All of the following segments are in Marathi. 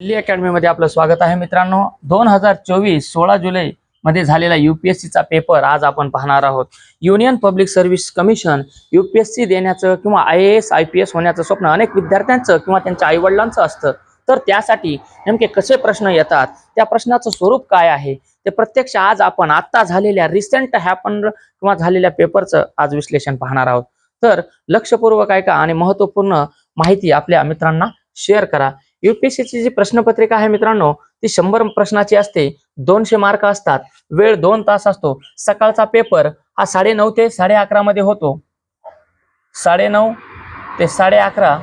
दिल्ली अकॅडमीमध्ये आपलं स्वागत आहे मित्रांनो. दोन हजार चोवीस सोळा जुलै मध्ये झालेला युपीएससीचा पेपर आज आपण पाहणार आहोत. Union Public Service Commission UPSC देण्याचं किंवा I A S I P S होण्याचं स्वप्न अनेक विद्यार्थ्यांचं किंवा त्यांच्या आईवडिलांचं असतं. तर त्यासाठी नेमके कसे प्रश्न येतात? त्या प्रश्नाचं स्वरूप काय आहे? ते प्रत्यक्ष आज आपण आत्ता झालेल्या रिसेंट हॅपन किंवा झालेल्या पेपरचं आज विश्लेषण पाहणार आहोत. तर लक्षपूर्वक ऐका आणि महत्त्वपूर्ण माहिती आपल्या मित्रांना शेअर करा. युपीएससीची जी प्रश्नपत्रिका आहे मित्रांनो ती शंभर प्रश्नाची असते. दोनशे मार्क असतात. वेळ दोन तास असतो. सकाळचा पेपर हा साडे नऊ ते साडे अकरा मध्ये होतो. साडे नऊ ते साडे अकरा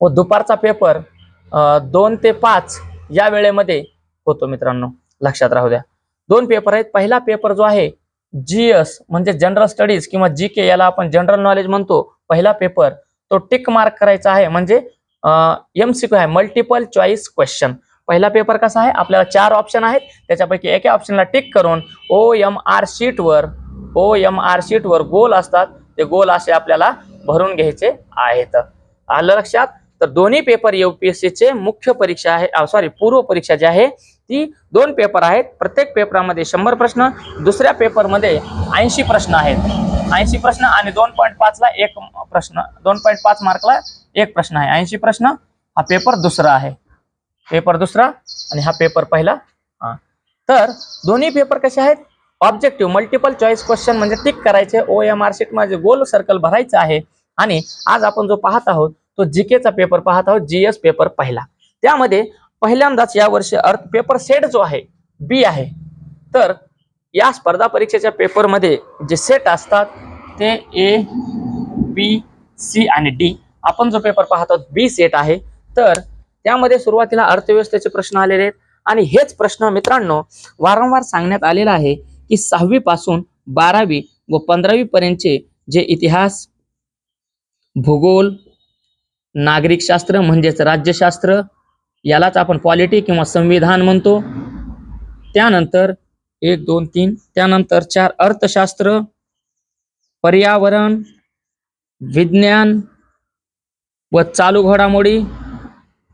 व दुपारचा पेपर दोन ते पाच या वेळेमध्ये होतो मित्रांनो. लक्षात राहू द्या. दोन पेपर आहेत. पहिला पेपर जो आहे जी एस म्हणजे जनरल स्टडीज किंवा जी के याला आपण जनरल नॉलेज म्हणतो. पहिला पेपर तो टिक मार्क करायचा आहे. म्हणजे एम सी क्यू आहे. मल्टिपल चॉईस क्वेश्चन पहिला पेपर कसा आहे? आपल्याला चार ऑप्शन आहेत. त्याच्यापैकी एका ऑप्शनला टिक करून ओ एम आर शीटवर ओ एम आर शीटवर गोल असतात. ते गोल असे आपल्याला भरून घ्यायचे आहेत. आलं लक्षात? तर दोन्ही पेपर यू पी एस चे मुख्य परीक्षा आहे सॉरी पूर्व परीक्षा जी आहे ती दोन पेपर आहेत. प्रत्येक पेपरामध्ये शंभर प्रश्न दुसऱ्या पेपरमध्ये ऐंशी प्रश्न आहेत. ऐंशी प्रश्न आणि दोन पॉईंट पाचला एक प्रश्न दोन पॉईंट पाच मार्कला एक प्रश्न आहे. ऐंशी प्रश्न हा पेपर दुसरा आहे. पेपर दुसरा आणि हा पेपर पहिला. हा. तर दोन्ही पेपर कसे आहेत? ऑब्जेक्टिव्ह मल्टिपल चॉईस क्वेश्चन म्हणजे टिक करायचे. ओ एम आर शीटमध्ये गोल सर्कल भरायचं आहे. आणि आज आपण जो पाहत आहोत तो जीकेचा पेपर पाहत आहोत जीएस पेपर पहिला. त्यामध्ये पहिल्यांदाच या वर्षी अर्थ पेपर सेट जो आहे बी आहे. तर या स्पर्धा परीक्षेच्या पेपरमध्ये जे सेट असतात ते ए बी सी आणि डी आपण जो पेपर पाहत आहोत बी सेट आहे. तर त्यामध्ये सुरुवातीला अर्थव्यवस्थेचे प्रश्न आलेले आहेत. आणि हेच प्रश्न मित्रांनो वारंवार सांगण्यात आलेला आहे की सहावी पासून बारावी व पंधरावी पर्यंतचे जे इतिहास भूगोल नागरिकशास्त्र म्हणजेच राज्यशास्त्र यालाच आपण पॉलिटी किंवा संविधान म्हणतो. त्यानंतर एक दोन तीन त्यानंतर चार अर्थशास्त्र पर्यावरण विज्ञान व चालू घडामोडी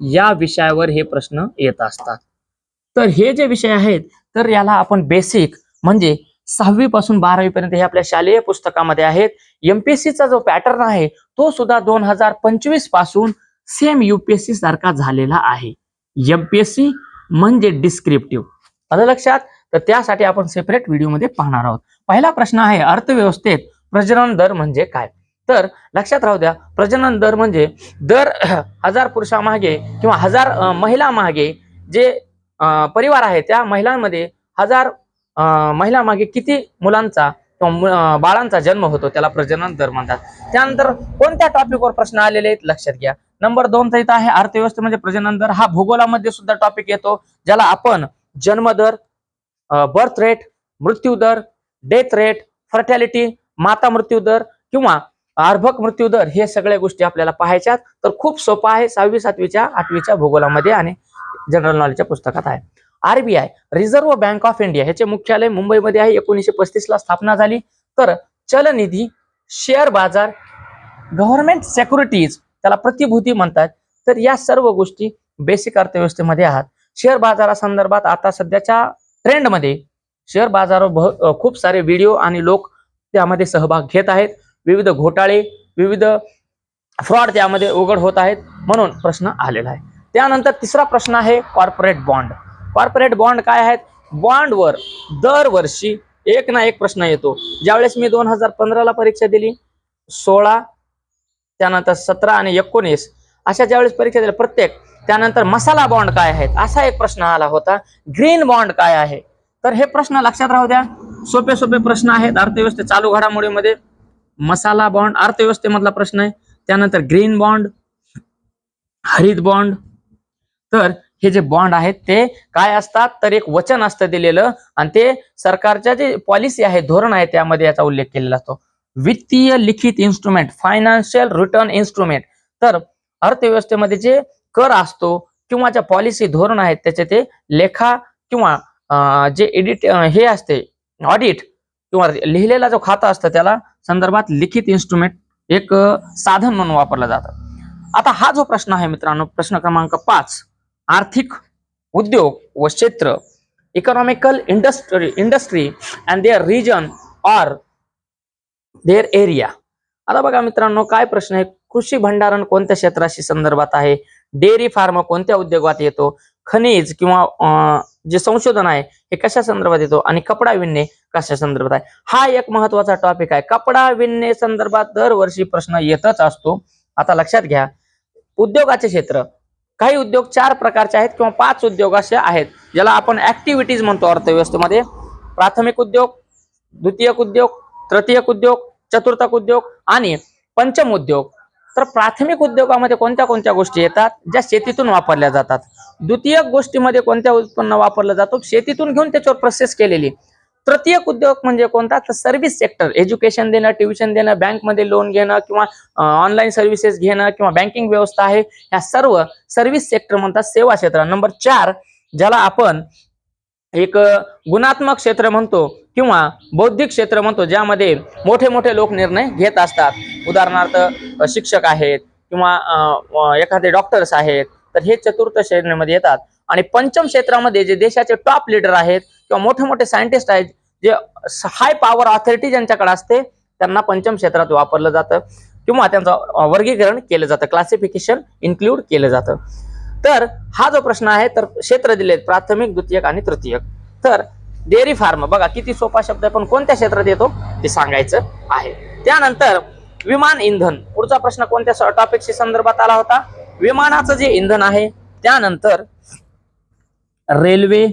या विषयावर हे प्रश्न येत असतात. तर हे जे विषय आहेत तर याला आपण बेसिक म्हणजे सहावी पासून बारावी पर्यंत हे आपल्या शालेय पुस्तकामध्ये आहेत. एमपीएससीचा जो पॅटर्न आहे तो सुद्धा दोन हजार पंचवीसपासून सेम युपीएससी सारखा झालेला आहे. एमपीएससी म्हणजे डिस्क्रिप्टिव्ह आलं लक्षात? तर त्यासाठी आपण सेपरेट व्हिडिओमध्ये पाहणार आहोत. पहिला प्रश्न आहे अर्थव्यवस्थेत प्रजनन दर म्हणजे काय? तर लक्षात राहू द्या प्रजनन दर म्हणजे दर हजार पुरुषामागे किंवा हजार महिला मागे जे परिवार आहे त्या महिलांमध्ये हजार महिला महिलामागे किती मुलांचा बाळांचा जन्म होतो त्याला प्रजनन दर म्हणतात. त्यानंतर कोणत्या टॉपिकवर प्रश्न आलेले आहेत? लक्षात घ्या. नंबर दोनचा इथं आहे अर्थव्यवस्था म्हणजे प्रजनन दर. हा भूगोलामध्ये सुद्धा टॉपिक येतो ज्याला आपण जन्मदर बर्थ रेट मृत्यू दर डेथ रेट फर्टॅलिटी माता मृत्यू दर किंवा अर्भक मृत्यू दर हे सगळ्या गोष्टी आपल्याला पाहायच्यात. तर खूप सोपं आहे सहावी सातवीच्या आठवीच्या भूगोलामध्ये आणि जनरल नॉलेजच्या पुस्तकात आहे. RBI Reserve Bank of India ह्याचे मुख्यालय मुंबईमध्ये आहे. एकोणीसशे पस्तीस ला स्थापना झाली. तर चलनिधी शेअर बाजार गव्हर्नमेंट सेक्युरिटीज त्याला प्रतिभूती म्हणतात. तर या सर्व गोष्टी बेसिक अर्थव्यवस्थेमध्ये आहात. शेअर बाजारासंदर्भात आता सध्याच्या ट्रेंडमध्ये शेअर बाजारावर खूप सारे व्हिडिओ आणि लोक त्यामध्ये सहभाग घेत आहेत. विविध घोटाळे विविध फ्रॉड त्यामध्ये उघड होत आहेत म्हणून प्रश्न आलेला आहे. त्यानंतर तिसरा प्रश्न आहे कॉर्पोरेट बॉन्ड कॉर्पोरेट बॉन्ड काय आहेत? बॉन्डवर दरवर्षी एक ना एक प्रश्न येतो. ज्यावेळेस मी दोन हजार पंधराला परीक्षा दिली सोळा त्यानंतर सतरा आणि एकोणीस अशा ज्यावेळेस परीक्षा दिल्या प्रत्येक त्यानंतर मसाला बॉन्ड काय आहेत? असा एक प्रश्न आला होता. ग्रीन बॉन्ड काय आहे? तर हे प्रश्न लक्षात राहू द्या. सोपे सोपे प्रश्न आहेत अर्थव्यवस्थे चालू घडामोडीमध्ये. मसाला बॉन्ड अर्थव्यवस्थेमधला प्रश्न आहे. त्यानंतर ग्रीन बॉन्ड हरित बॉन्ड तर हे जे बॉन्ड आहेत ते काय असतात? तर एक वचन असतं दिलेलं. आणि ते सरकारच्या जे पॉलिसी आहे धोरण आहे त्यामध्ये याचा उल्लेख केलेला असतो. वित्तीय लिखित इन्स्ट्रुमेंट फायनान्शियल रिटर्न इन्स्ट्रुमेंट तर अर्थव्यवस्थेमध्ये जे कर असतो किंवा ज्या पॉलिसी धोरण आहेत त्याचे ते लेखा किंवा जे एडिट हे असते ऑडिट किंवा लिहिलेला जो खाता असतं त्याला संदर्भात लिखित इन्स्ट्रुमेंट एक साधन म्हणून वापरलं जातं. आता हा जो प्रश्न आहे मित्रांनो प्रश्न क्रमांक पाच. आर्थिक उद्योग व क्षेत्र economical industry industry and their region or their area आता बघा मित्रांनो काय प्रश्न आहे? कृषी भंडारण कोणत्या क्षेत्राशी संदर्भात आहे? डेअरी फार्म कोणत्या उद्योगात येतो? खनिज किंवा अं, जे संशोधन आहे हे कशा संदर्भात येतो? आणि कपडा विणणे कशा संदर्भात आहे? हा एक महत्त्वाचा टॉपिक आहे. कपडा विणणे संदर्भात दरवर्षी प्रश्न येतच असतो. आता लक्षात घ्या. उद्योगाचे क्षेत्र काही उद्योग चार प्रकारचे आहेत किंवा पाच उद्योग असे आहेत. ज्याला आपण ऍक्टिव्हिटीज म्हणतो अर्थव्यवस्थेमध्ये. प्राथमिक उद्योग द्वितीयक उद्योग तृतीयक उद्योग चतुर्थक उद्योग आणि पंचम उद्योग. तर प्राथमिक उद्योगामध्ये कोणत्या कोणत्या गोष्टी येतात? ज्या शेतीतून वापरल्या जातात. द्वितीयक गोष्टीमध्ये कोणत्या उत्पन्न वापरलं जातो? शेतीतून घेऊन त्याच्यावर प्रोसेस केलेली. तृतीयक उद्योग म्हणजे कोणता? तर सर्व्हिस सेक्टर एज्युकेशन देणं ट्युशन देणं बँकमध्ये लोन घेणं किंवा ऑनलाईन सर्व्हिसेस घेणं किंवा बँकिंग व्यवस्था आहे. ह्या सर्व सर्व्हिस सेक्टर म्हणतात सेवा क्षेत्र. नंबर चार ज्याला आपण एक गुणात्मक क्षेत्र म्हणतो किंवा बौद्धिक क्षेत्र म्हणतो ज्यामध्ये मोठे मोठे लोक निर्णय घेत असतात. उदाहरणार्थ शिक्षक आहेत किंवा एखादे डॉक्टर्स आहेत तर हे चतुर्थ श्रेणीमध्ये येतात. आणि पंचम क्षेत्रामध्ये जे देशाचे टॉप लीडर आहेत किंवा मोठे मोठे सायंटिस्ट आहेत जे हाय पॉवर ऑथॉरिटी ज्यांच्याकडे असते त्यांना पंचम क्षेत्रात वापरलं जातं किंवा त्यांचं वर्गीकरण केलं जातं क्लासिफिकेशन इन्क्लूड केलं जातं. तर हा जो प्रश्न आहे तर क्षेत्र दिलेत प्राथमिक द्वितीयक आणि तृतीयक. तर डेअरी फार्म बघा किती सोपा शब्द आहे पण कोणत्या क्षेत्रात येतो ते सांगायचं आहे. त्यानंतर विमान इंधन पुढचा प्रश्न कोणत्या टॉपिकशी संदर्भात आला होता? विमानाचं जे इंधन आहे त्यानंतर रेल्वे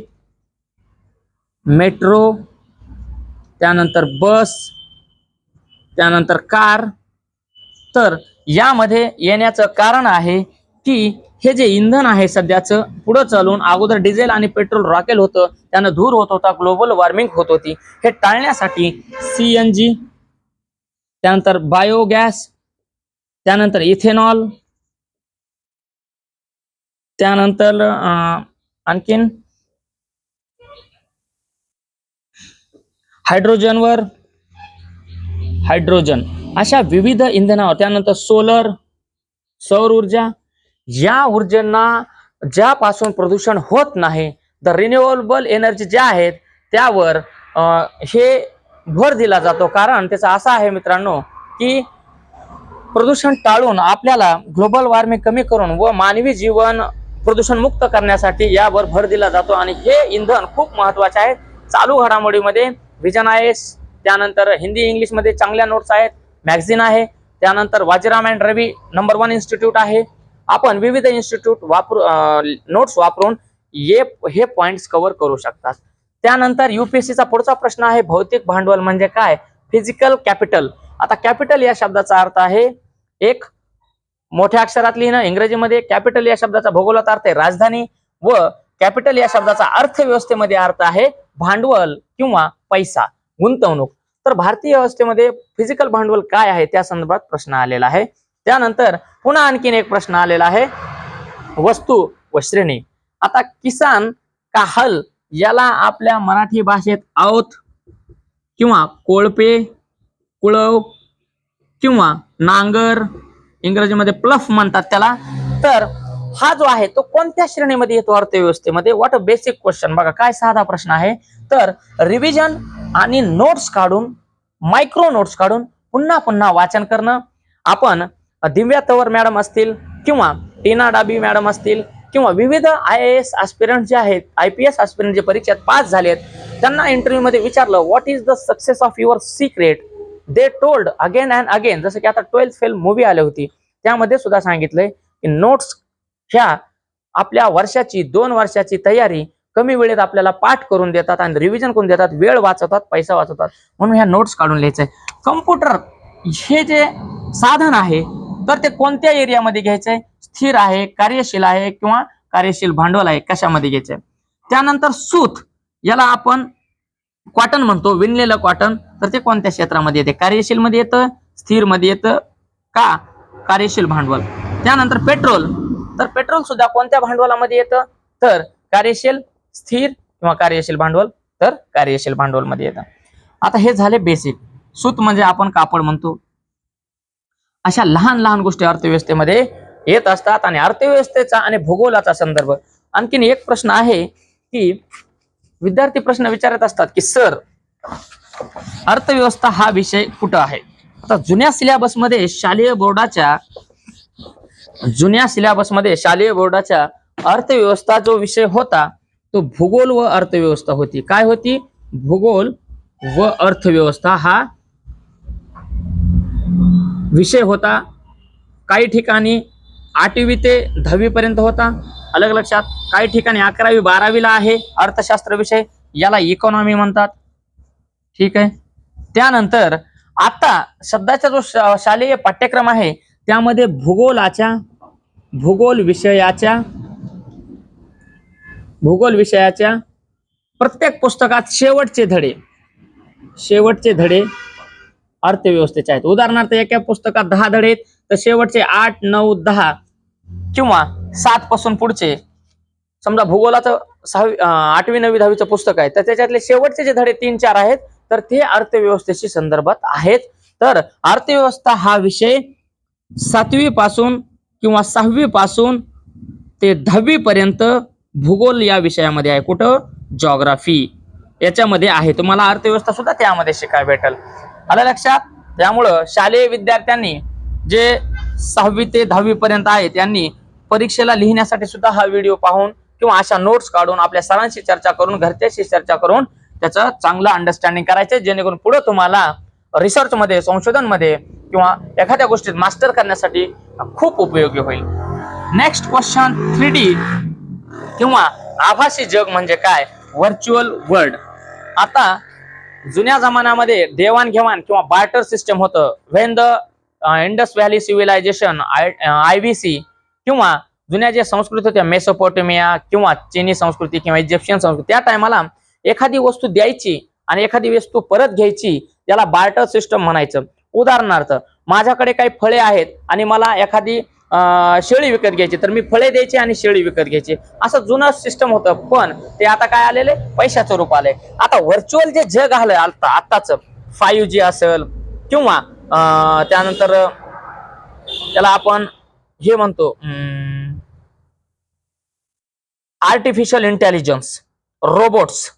मेट्रो त्यानंतर बस त्यानंतर कार. तर यामध्ये येण्याचं कारण आहे की हे जे इंधन आहे सध्याचं पुढं चालून अगोदर डिझेल आणि पेट्रोल रॉकेल होतं त्यानं धूर होत होता ग्लोबल वॉर्मिंग होत होती. हे टाळण्यासाठी सी एन जी त्यानंतर बायोगॅस त्यानंतर इथेनॉल त्यानंतर आणखीन हायड्रोजनवर? हायड्रोजन. अशा विविध इंधनावर त्यानंतर सोलर सौर ऊर्जा. या ऊर्जेना ज्यापासून प्रदूषण होत नाही द रिन्युएबल एनर्जी ज्या आहेत त्यावर हे भर दिला जातो. कारण त्याचा असा आहे मित्रांनो की प्रदूषण टाळून आपल्याला ग्लोबल वॉर्मिंग कमी करून व मानवी जीवन प्रदूषण मुक्त करण्यासाठी यावर भर दिला जातो. आणि हे इंधन खूप महत्त्वाचे आहे चालू घडामोडीमध्ये विजन आय एस त्यानंतर हिंदी इंग्लिशमध्ये चांगल्या नोट्स आहेत. मॅगझिन आहे. त्यानंतर Vajiram and Ravi number one institute आहे. आपण विविध इन्स्टिट्यूट वापरू नोट्स वापरून ये हे पॉइंट्स कव्हर करू शकतात. त्यानंतर युपीएससीचा पुढचा प्रश्न आहे भौतिक भांडवल म्हणजे काय? फिजिकल कॅपिटल आता कॅपिटल या शब्दाचा अर्थ आहे एक मोठ्या अक्षरात लिहिणं इंग्रजीमध्ये कॅपिटल या शब्दाचा भूगोलात अर्थ आहे राजधानी व कॅपिटल या शब्दाचा अर्थव्यवस्थेमध्ये अर्थ आहे भांडवल. किंवा पैसा गुंतवणूक तर भारतीय व्यवस्थेमध्ये फिजिकल भांडवल काय आहे? त्या संदर्भात प्रश्न आलेला आहे. त्यानंतर पुन्हा आणखीन एक प्रश्न आलेला आहे. वस्तू व श्रेणी. आता किसान का हल याला आपल्या मराठी भाषेत औत किंवा कोळपे कुळव किंवा नांगर इंग्रजीमध्ये प्लफ म्हणतात त्याला. तर हा जो आहे तो कोणत्या श्रेणीमध्ये येतो? अर्थव्यवस्थेमध्ये. व्हॉट अ बेसिक क्वेश्चन बघा काय साधा प्रश्न आहे? तर रिव्हिजन आणि नोट्स काढून मायक्रो नोट्स काढून पुन्हा पुन्हा वाचन करणं. आपण दिव्या तवर मॅडम असतील किंवा टीना डाबी मॅडम असतील किंवा विविध आय ए एस ॲस्पिरंट जे आहेत आय पी एस ॲस्पिरंट जे परीक्षेत पास झालेत त्यांना इंटरव्ह्यूमध्ये विचारलं what is the success of your secret they told again and again जसं की आता ट्वेल्थ फेल मूवी आली होती त्यामध्ये सुद्धा सांगितलंय की नोट्स ह्या आपल्या वर्षाची दोन वर्षाची तयारी कमी वेळेत आपल्याला पाठ करून देतात आणि रिव्हिजन करून देतात वेळ वाचवतात पैसा वाचवतात. म्हणून ह्या नोट्स काढून लिहायचं आहे कम्प्युटर हे जे साधन आहे तर ते कोणत्या एरियामध्ये घ्यायचं आहे स्थिर आहे कार्यशील आहे किंवा कार्यशील भांडवल आहे कशामध्ये घ्यायचं आहे त्यानंतर सूत याला आपण कॉटन म्हणतो विणलेलं कॉटन तर ते कोणत्या क्षेत्रामध्ये येते? कार्यशील मध्ये येतं स्थिरमध्ये येतं का? कार्यशील भांडवल. त्यानंतर पेट्रोल तर पेट्रोल सुद्धा कोणत्या भांडवलामध्ये येतं? तर कार्यशील स्थिर किंवा कार्यशील भांडवल तर कार्यशील भांडवलमध्ये येतं. आता हे झाले बेसिक सूत म्हणजे आपण कापड म्हणतो. अशा लहान लहान गोष्टी अर्थव्यवस्थेमध्ये येत असतात आणि अर्थव्यवस्थेचा आणि भूगोलाचा संदर्भ. आणखीन एक प्रश्न आहे की विद्यार्थी प्रश्न विचारत असतात की सर अर्थव्यवस्था हा विषय कुठं आहे? आता जुन्या सिलेबसमध्ये शालेय बोर्डाच्या जुन्या सिलेबसमध्ये शालेय बोर्डाच्या अर्थव्यवस्था जो विषय होता तो भूगोल व अर्थव्यवस्था होती. काय होती? भूगोल व अर्थव्यवस्था हा विषय होता. काही ठिकाणी आठवी ते दहावीपर्यंत होता. अलग लक्षात. काही ठिकाणी अकरावी बारावीला आहे अर्थशास्त्र विषय. याला इकॉनॉमी म्हणतात. ठीक आहे? त्यानंतर आता सध्याचा जो शालेय पाठ्यक्रम आहे त्यामध्ये भूगोलाच्या भूगोल विषयाच्या भूगोल विषयाच्या प्रत्येक पुस्तकात शेवटचे धडे शेवटचे धडे अर्थव्यवस्थेचे आहेत. उदाहरणार्थ एका पुस्तकात दहा धडे आहेत तर शेवटचे आठ नऊ दहा किंवा सात पासून पुढचे समजा भूगोलाचं सहावी आठवी नववी दहावीचं पुस्तक आहे तर त्याच्यातले शेवटचे जे धडे तीन चार आहेत तर ते अर्थव्यवस्थेशी संदर्भात आहेत. तर अर्थव्यवस्था हा विषय सातवी पासून किंवा सहावी पासून ते दहावी पर्यंत भूगोल या विषयामध्ये आहे. कुठं? जॉग्राफी याच्यामध्ये आहे. तुम्हाला अर्थव्यवस्था सुद्धा त्यामध्ये शिकायला भेटेल. आलं लक्षात? त्यामुळं शालेय विद्यार्थ्यांनी जे सहावी ते दहावी पर्यंत आहे त्यांनी परीक्षेला लिहिण्यासाठी सुद्धा हा व्हिडिओ पाहून किंवा अशा नोट्स काढून आपल्या सरांशी चर्चा करून घरच्याशी चर्चा करून त्याचं चांगलं अंडरस्टँडिंग करायचं जेणेकरून पुढे तुम्हाला रिसर्चमध्ये संशोधनमध्ये किंवा एखाद्या गोष्टीत मास्टर करण्यासाठी खूप उपयोगी होईल. नेक्स्ट क्वेश्चन थ्री डी किंवा आभासी जग म्हणजे काय? व्हर्च्युअल वर्ल्ड आता जुन्या जमान्यामध्ये देवाणघेवाण किंवा बार्टर सिस्टम होतं. When the Indus valley civilization I V C किंवा जुन्या ज्या संस्कृती होत्या मेसोपोटेमिया किंवा चिनी संस्कृती किंवा इजिप्शियन संस्कृती त्या टायमाला एखादी वस्तू द्यायची आणि एखादी वस्तू परत घ्यायची त्याला बार्टर सिस्टम म्हणायचं. उदाहरणार्थ माझ्याकडे काही फळे आहेत आणि मला एखादी शेळी विकत घ्यायची. तर मी फळे द्यायची आणि शेळी विकत घ्यायची. असं जुनं सिस्टम होतं पण ते आता काय आलेले पैशाचं रूप आलंय. आता व्हर्च्युअल जे जग आलं आता आत्ताच फाईव्ह जी असेल किंवा त्यानंतर त्याला आपण हे म्हणतो आर्टिफिशियल इंटेलिजन्स रोबोट्स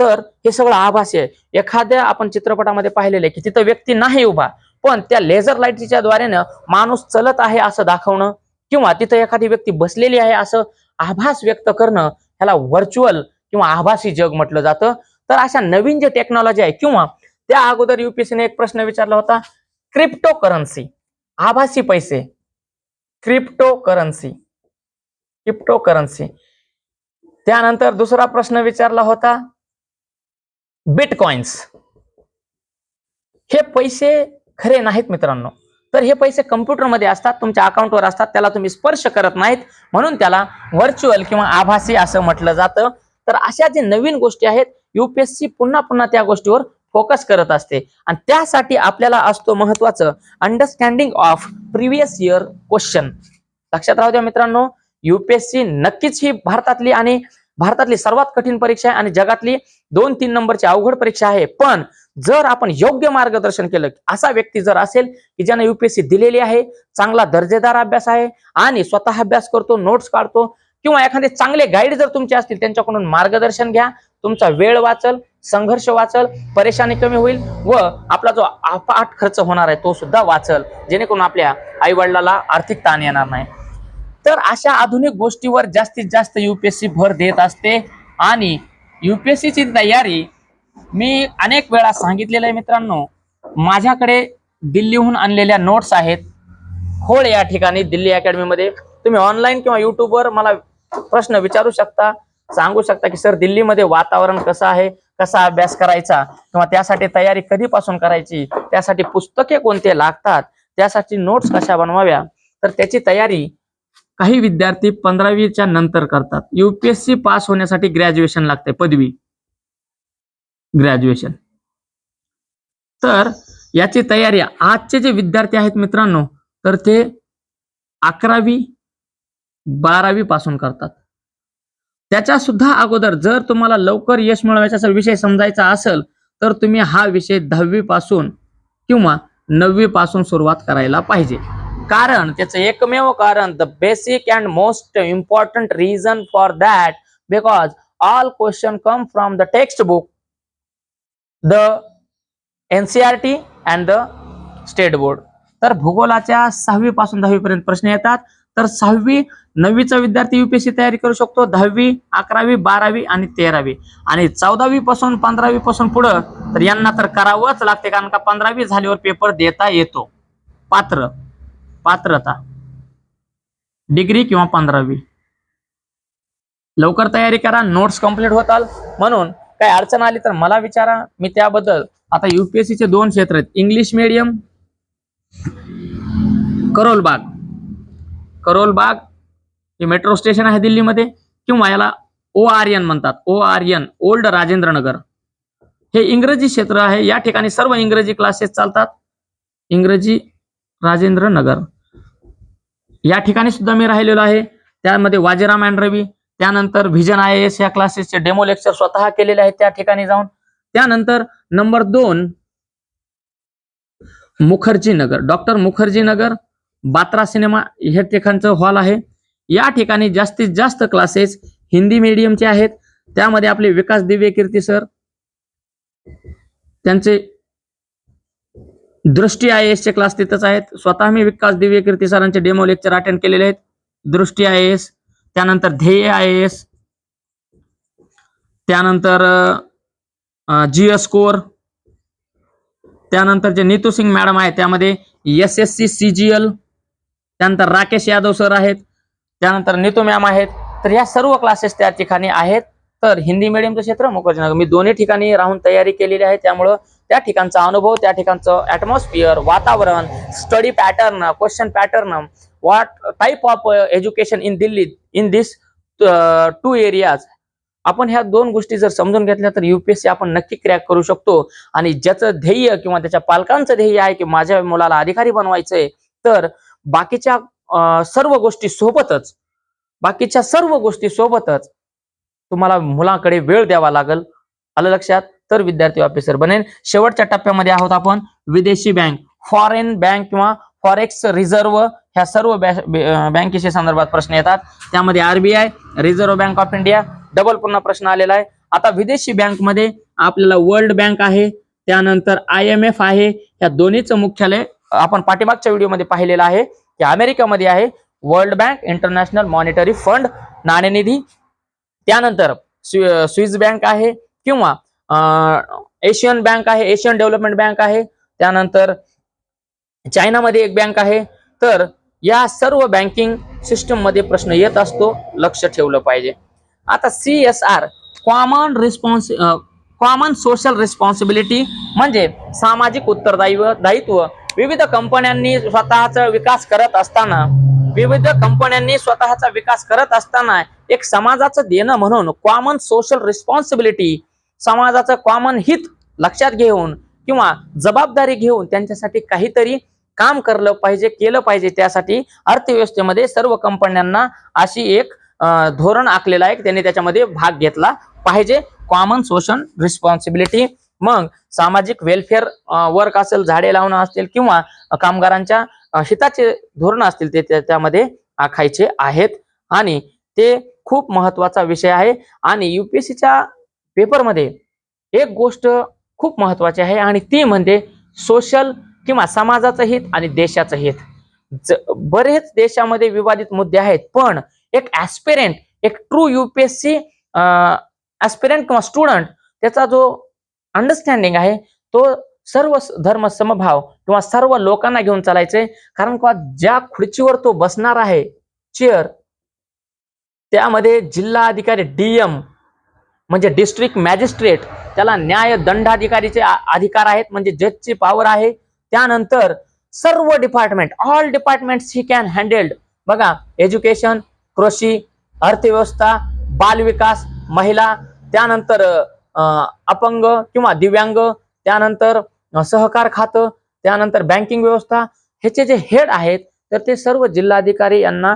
तर हे सगळं आभासी आहे. एखाद्या आपण चित्रपटामध्ये पाहिलेलं आहे की तिथं व्यक्ती नाही उभा. पण त्या लेझर लाईटच्या द्वारेनं माणूस चलत आहे असं दाखवणं किंवा तिथं एखादी व्यक्ती बसलेली आहे असं आभास व्यक्त करणं ह्याला व्हर्च्युअल किंवा आभासी जग म्हटलं जातं. तर अशा नवीन जे टेक्नॉलॉजी आहे किंवा त्या अगोदर युपीएससीने एक प्रश्न विचारला होता क्रिप्टो करन्सी आभासी पैसे क्रिप्टो करन्सी क्रिप्टो करन्सी त्यानंतर दुसरा प्रश्न विचारला होता बिटकॉइन्स हे पैसे खरे नाहीत मित्रांनो. तर हे पैसे कम्प्युटरमध्ये असतात तुमच्या अकाउंटवर असतात त्याला तुम्ही स्पर्श करत नाहीत. म्हणून त्याला व्हर्च्युअल किंवा आभासी असं म्हटलं जातं. तर अशा जे नवीन गोष्टी आहेत युपीएससी पुन्हा पुन्हा त्या गोष्टीवर फोकस करत असते. आणि त्यासाठी आपल्याला असतो महत्वाचं understanding of previous year question लक्षात राहू द्या मित्रांनो युपीएससी नक्कीच ही भारतातली आणि भारतातली सर्वात कठीण परीक्षा आहे आणि जगातली दोन तीन नंबरची अवघड परीक्षा आहे. पण जर आपण योग्य मार्गदर्शन केलं असा व्यक्ती जर असेल की ज्याने युपीएससी दिलेली आहे चांगला दर्जेदार अभ्यास आहे आणि स्वतः अभ्यास करतो नोट्स काढतो किंवा एखादे चांगले गाईड जर तुमचे असतील त्यांच्याकडून मार्गदर्शन घ्या तुमचा वेळ वाचल संघर्ष वाचल परेशानी कमी होईल व आपला जो आपाट खर्च होणार आहे तो सुद्धा वाचल जेणेकरून आपल्या आईवडिलाला आर्थिक ताण येणार नाही. तर अशा आधुनिक गोष्टीवर जास्तीत जास्त युपीएससी भर देत असते आणि युपीएससीची तयारी मी अनेक वेळा सांगितलेलं आहे मित्रांनो माझ्याकडे दिल्लीहून आणलेल्या नोट्स आहेत. होळ या ठिकाणी दिल्ली अकॅडमीमध्ये तुम्ही ऑनलाईन किंवा युट्यूबवर मला प्रश्न विचारू शकता सांगू शकता की सर दिल्लीमध्ये वातावरण कसं आहे? कसा अभ्यास करायचा? किंवा त्यासाठी तयारी कधीपासून करायची? त्यासाठी पुस्तके कोणते लागतात? त्यासाठी नोट्स कशा बनवाव्या? तर त्याची तयारी काही विद्यार्थी पंधरावीच्या नंतर करतात. युपीएससी पास होण्यासाठी ग्रॅज्युएशन लागते पदवी. ग्रॅज्युएशन तर याची तयारी आजचे जे विद्यार्थी आहेत मित्रांनो तर ते अकरावी बारावी पासून करतात. त्याच्या सुद्धा अगोदर जर तुम्हाला लवकर यश मिळवायचा विषय समजायचा असेल तर तुम्ही हा विषय दहावी पासून किंवा नववी पासून सुरुवात करायला पाहिजे. कारण त्याचं एकमेव कारण the basic and most important reason for that because all question come from the text book the NCERT and the state board. तर भूगोलाच्या सहावी पासून दहावीपर्यंत प्रश्न येतात. तर सहावी नववीचा विद्यार्थी युपीएससी तयारी करू शकतो. दहावी अकरावी बारावी आणि तेरावी. आणि चौदावी पासून पंधरावी पासून पुढं तर यांना तर करावंच लागते. कारण का पंधरावी झाल्यावर पेपर देता येतो. पात्र पात्रता. डिग्री किंवा पंधरावी. लवकर तयारी करा. नोट्स कंप्लीट होताल. म्हणून काय अडचण आली तर मला विचारा. मी त्याबद्दल. आता युपीएससीचे चे दोन क्षेत्र आहेत. इंग्लिश मीडियम करोलबाग करोलबाग हे मेट्रो स्टेशन आहे दिल्लीमध्ये किंवा याला ओ आर एन म्हणतात. O R N old Rajendra Nagar हे इंग्रजी क्षेत्र आहे. या ठिकाणी सर्व इंग्रजी क्लासेस चालतात. इंग्रजी राजेंद्र नगर या ठिकाणी सुद्धा मी राहिलेलो आहे. त्यामध्ये वाजेराम अँड रवी त्यानंतर व्हिजन आय एस या क्लासेसचे डेमो लेक्चर स्वतः केलेले आहेत त्या ठिकाणी जाऊन. त्यानंतर नंबर दोन मुखर्जी नगर डॉक्टर मुखर्जी नगर बात्रा सिनेमा हे ठिकाणचं हॉल आहे. या ठिकाणी जास्तीत जास्त क्लासेस हिंदी मीडियमचे आहेत. त्यामध्ये आपले विकास दिव्य कीर्ती सर त्यांचे दृष्टी आय एस चे क्लास तिथंच आहेत. स्वतः मी विकास दिव्य कीर्ती सरांचे डेमो लेक्चर अटेंड केलेले आहेत. दृष्टी आय एस त्यानंतर ध्येय आय एस त्यानंतर जी एस कोर त्यानंतर जे नीतू सिंग मॅडम आहे त्यामध्ये S S C C G L त्यानंतर राकेश यादव सर आहेत. त्यानंतर नीतू मॅम आहेत. तर या सर्व क्लासेस त्या ठिकाणी आहेत. तर हिंदी मीडियमचं क्षेत्र मुखर्जीनगर मी दोन्ही ठिकाणी राहून तयारी केलेली आहे. त्यामुळं त्या ठिकाणचा अनुभव त्या ठिकाणचं ऍटमॉस्फिअर वातावरण study pattern question pattern what type of education in Delhi in this two areas आपण ह्या दोन गोष्टी जर समजून घेतल्या तर युपीएससी आपण नक्की क्रॅक करू शकतो. आणि ज्याचं ध्येय किंवा त्याच्या पालकांचं ध्येय आहे की माझ्या मुलाला अधिकारी बनवायचंय तर बाकीच्या सर्व गोष्टी सोबतच बाकीच्या सर्व गोष्टी सोबतच तुम्हाला मुलाकडे वेळ द्यावा लागेल. आलं लक्षात? तर विद्यार्थी ऑफिसर बनेल. शेवटच्या टप्प्यामध्ये आहोत आपण. विदेशी बँक फॉरेन बँक किंवा फॉरेक्स रिझर्व्ह ह्या सर्व बँकेशी संदर्भात प्रश्न येतात. त्यामध्ये RBI Reserve Bank of India double पुन्हा प्रश्न आलेला आहे. आता विदेशी बँकमध्ये आपल्याला वर्ल्ड बँक आहे त्यानंतर आय एम एफ आहे या दोन्हीचं मुख्यालय आपण पाठीमागच्या व्हिडिओमध्ये पाहिलेलं आहे की अमेरिकेमध्ये आहे World Bank International Monetary Fund नाणेनिधी. त्यानंतर स्वि स्विस बँक आहे किंवा एशियन बँक आहे एशियन डेव्हलपमेंट बँक आहे. त्यानंतर चायनामध्ये एक बँक आहे. तर या सर्व बँकिंग सिस्टममध्ये प्रश्न येत असतो लक्ष ठेवलं पाहिजे. आता C S R common response common social responsibility म्हणजे सामाजिक उत्तरदायित्व दायित्व. विविध कंपन्यांनी स्वतःचा विकास करत असताना विविध कंपन्यांनी स्वतःचा विकास करत असताना एक समाजाचं देणं म्हणून कॉमन सोशल रिस्पॉन्सिबिलिटी समाजाचं कॉमन हित लक्षात घेऊन किंवा जबाबदारी घेऊन त्यांच्यासाठी काहीतरी काम करलं पाहिजे केलं पाहिजे त्यासाठी अर्थव्यवस्थेमध्ये सर्व कंपन्यांना अशी एक धोरण आखलेलं आहे त्यांनी त्याच्यामध्ये भाग घेतला पाहिजे. कॉमन सोशल रिस्पॉन्सिबिलिटी मग सामाजिक वेलफेअर वर्क असेल झाडे लावणं असतील किंवा कामगारांच्या हिताचे धोरण असतील ते त्या- त्यामध्ये आखायचे आहेत. आणि ते खूप महत्त्वाचा विषय आहे. आणि युपीएससीच्या पेपरमध्ये एक गोष्ट खूप महत्वाची आहे आणि ती म्हणजे सोशल किंवा समाजाचं हित आणि देशाचं हित. ज- बरेच देशामध्ये विवादित मुद्दे आहेत पण एक ऍस्पिरंट एक ट्रू युपीएससी ऍस्पिरंट किंवा स्टुडंट त्याचा जो अंडरस्टँडिंग आहे तो सर्व धर्म समभाव किंवा सर्व लोकांना घेऊन चालायचंय. कारण का ज्या खुर्चीवर तो बसणार आहे चेअर त्यामध्ये जिल्हा अधिकारी डीएम म्हणजे डिस्ट्रिक्ट मॅजिस्ट्रेट त्याला न्याय दंडाधिकारीचे अधिकार आहेत म्हणजे जजची पॉवर आहे. त्यानंतर सर्व department all department he can handled बघा एज्युकेशन कृषी अर्थव्यवस्था बालविकास महिला त्यानंतर अपंग किंवा दिव्यांग त्यानंतर सहकार खातं त्यानंतर बँकिंग व्यवस्था. ह्याचे जे हेड आहेत तर ते सर्व जिल्हाधिकारी यांना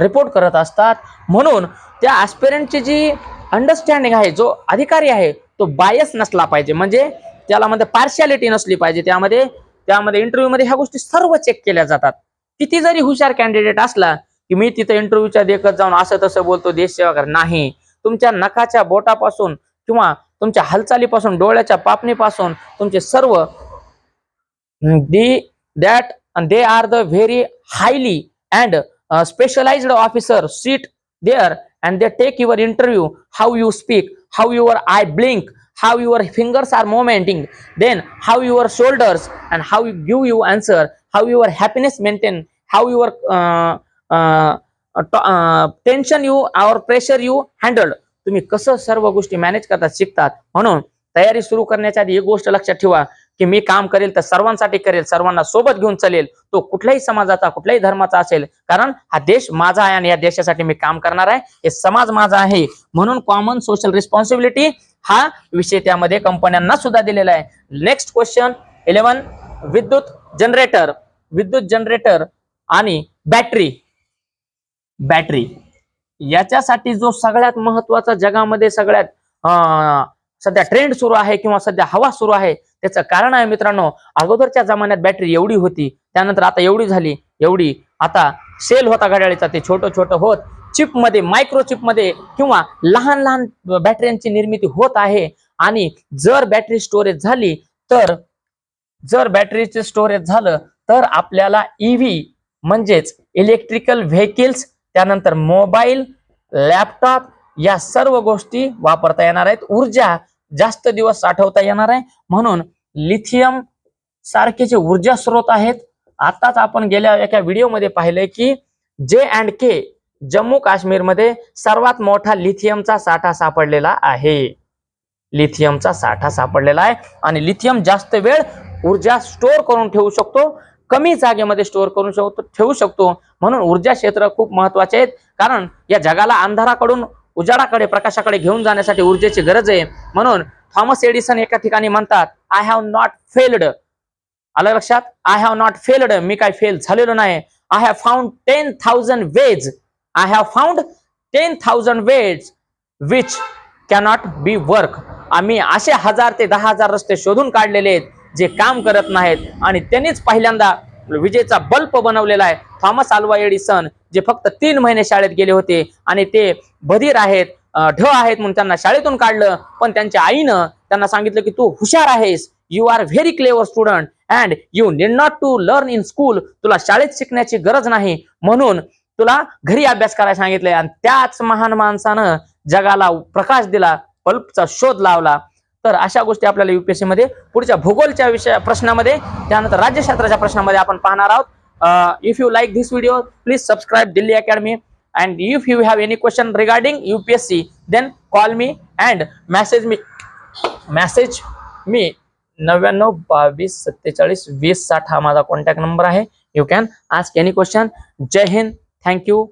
रिपोर्ट करत असतात. म्हणून त्या ऍस्पिरंटची जी अंडरस्टँडिंग आहे जो अधिकारी आहे तो बायस नसला पाहिजे. म्हणजे त्याला मध्ये पार्शियालिटी नसली पाहिजे. त्यामध्ये त्यामध्ये इंटरव्ह्यू मध्ये ह्या गोष्टी सर्व चेक केल्या जातात. किती जरी हुशार कॅन्डिडेट असला की मी तिथं इंटरव्ह्यूच्या देखत जाऊन असं तसं बोलतो देश सेवा कर नाही. तुमच्या नखाच्या बोटापासून किंवा तुमच्या हालचालीपासून डोळ्याच्या पापणीपासून तुमचे सर्व the that they are the very highly and specialized officer sit there and they take your interview how you speak how your eye blink how your fingers are momenting then how your shoulders and how you give you answer how your happiness maintain how your uh, uh, to- uh, tension you or pressure you handled तुम्ही कसं सर्व गोष्टी मॅनेज करतात शिकतात म्हणून तयारी सुरू करण्याच्या आधी एक गोष्ट लक्षात ठेवा की मी काम करेल तर सर्वांसाठी करेल सर्वांना सोबत घेऊन चालेल. तो कुठल्याही समाजाचा कुठल्याही धर्माचा असेल. कारण हा देश माझा आहे आणि या देशासाठी मी काम करणार आहे. हे समाज माझा आहे. म्हणून कॉमन सोशल रिस्पॉन्सिबिलिटी हा विषय त्यामध्ये कंपन्यांना सुद्धा दिलेला आहे. नेक्स्ट क्वेश्चन इलेव्हन विद्युत जनरेटर विद्युत जनरेटर आणि बॅटरी बॅटरी याच्यासाठी जो सगळ्यात महत्त्वाचा जगामध्ये सगळ्यात सध्या ट्रेंड सुरू आहे किंवा सध्या हवा सुरू आहे त्याचं कारण आहे मित्रांनो अगोदरच्या जमान्यात बॅटरी एवढी होती त्यानंतर आता एवढी झाली एवढी. आता सेल होता घड्याळीचा ते छोटं छोटं होत. चिपमध्ये मायक्रोचिपमध्ये मायक्रो किंवा लहान लहान बॅटऱ्यांची निर्मिती होत आहे. आणि जर बॅटरी स्टोरेज झाली तर जर बॅटरीचे स्टोरेज झालं तर आपल्याला ईव्ही म्हणजेच इलेक्ट्रिकल व्हेकल्स त्यानंतर मोबाईल लॅपटॉप या सर्व गोष्टी वापरता येणार आहेत. ऊर्जा जास्त दिवस साठवता येणार आहे. म्हणून लिथियम सारखे जे ऊर्जा स्रोत आहेत आताच आपण गेल्या एका व्हिडिओमध्ये पाहिले की जे अँड के जम्मू काश्मीरमध्ये सर्वात मोठा लिथियमचा साठा सापडलेला आहे. लिथियमचा साठा सापडलेला आहे. आणि लिथियम जास्त वेळ ऊर्जा स्टोअर करून ठेवू शकतो कमी जागेमध्ये स्टोअर करून शकतो ठेवू शकतो. म्हणून ऊर्जा क्षेत्र खूप महत्त्वाचे आहेत. कारण या जगाला अंधाराकडून उजाडाकडे प्रकाशाकडे घेऊन जाण्यासाठी ऊर्जेची गरज आहे. म्हणून थॉमस एडिसन एका ठिकाणी म्हणतात आय हॅव नॉट फेल्ड आलं लक्षात? आय हॅव नॉट फेल्ड मी काय फेल झालेलो नाही. I have found ten thousand ways I have found ten thousand ways which cannot be work आम्ही असे हजार ते दहा हजार रस्ते शोधून काढलेले आहेत जे काम करत नाहीत. आणि त्यांनीच पहिल्यांदा विजेचा बल्ब बनवलेला आहे. थॉमस आल्वा एडिसन जे फक्त तीन महिने शाळेत गेले होते आणि ते बधीर आहेत ढ आहेत म्हणून त्यांना शाळेतून काढलं. पण त्यांच्या आईनं त्यांना सांगितलं की तू हुशार आहेस. You are very clever student and you need not to learn in school तुला शाळेत शिकण्याची गरज नाही. म्हणून तुला घरी अभ्यास करायला सांगितलंय. आणि त्याच महान माणसानं जगाला प्रकाश दिला बल्बचा शोध लावला. तर अशा गोष्टी आपल्याला युपीएससी मध्ये पुढच्या भूगोलच्या विषय प्रश्नामध्ये त्यानंतर राज्यशास्त्राच्या प्रश्नामध्ये आपण पाहणार आहोत. If you like this video please subscribe Delhi academy and if you have any question regarding UPSC then call me and message me message me नव्याण्णव बावीस सत्तेचाळीस वीस साठ हा माझा कॉन्टॅक्ट नंबर आहे. You can ask any question Jai Hind. Thank you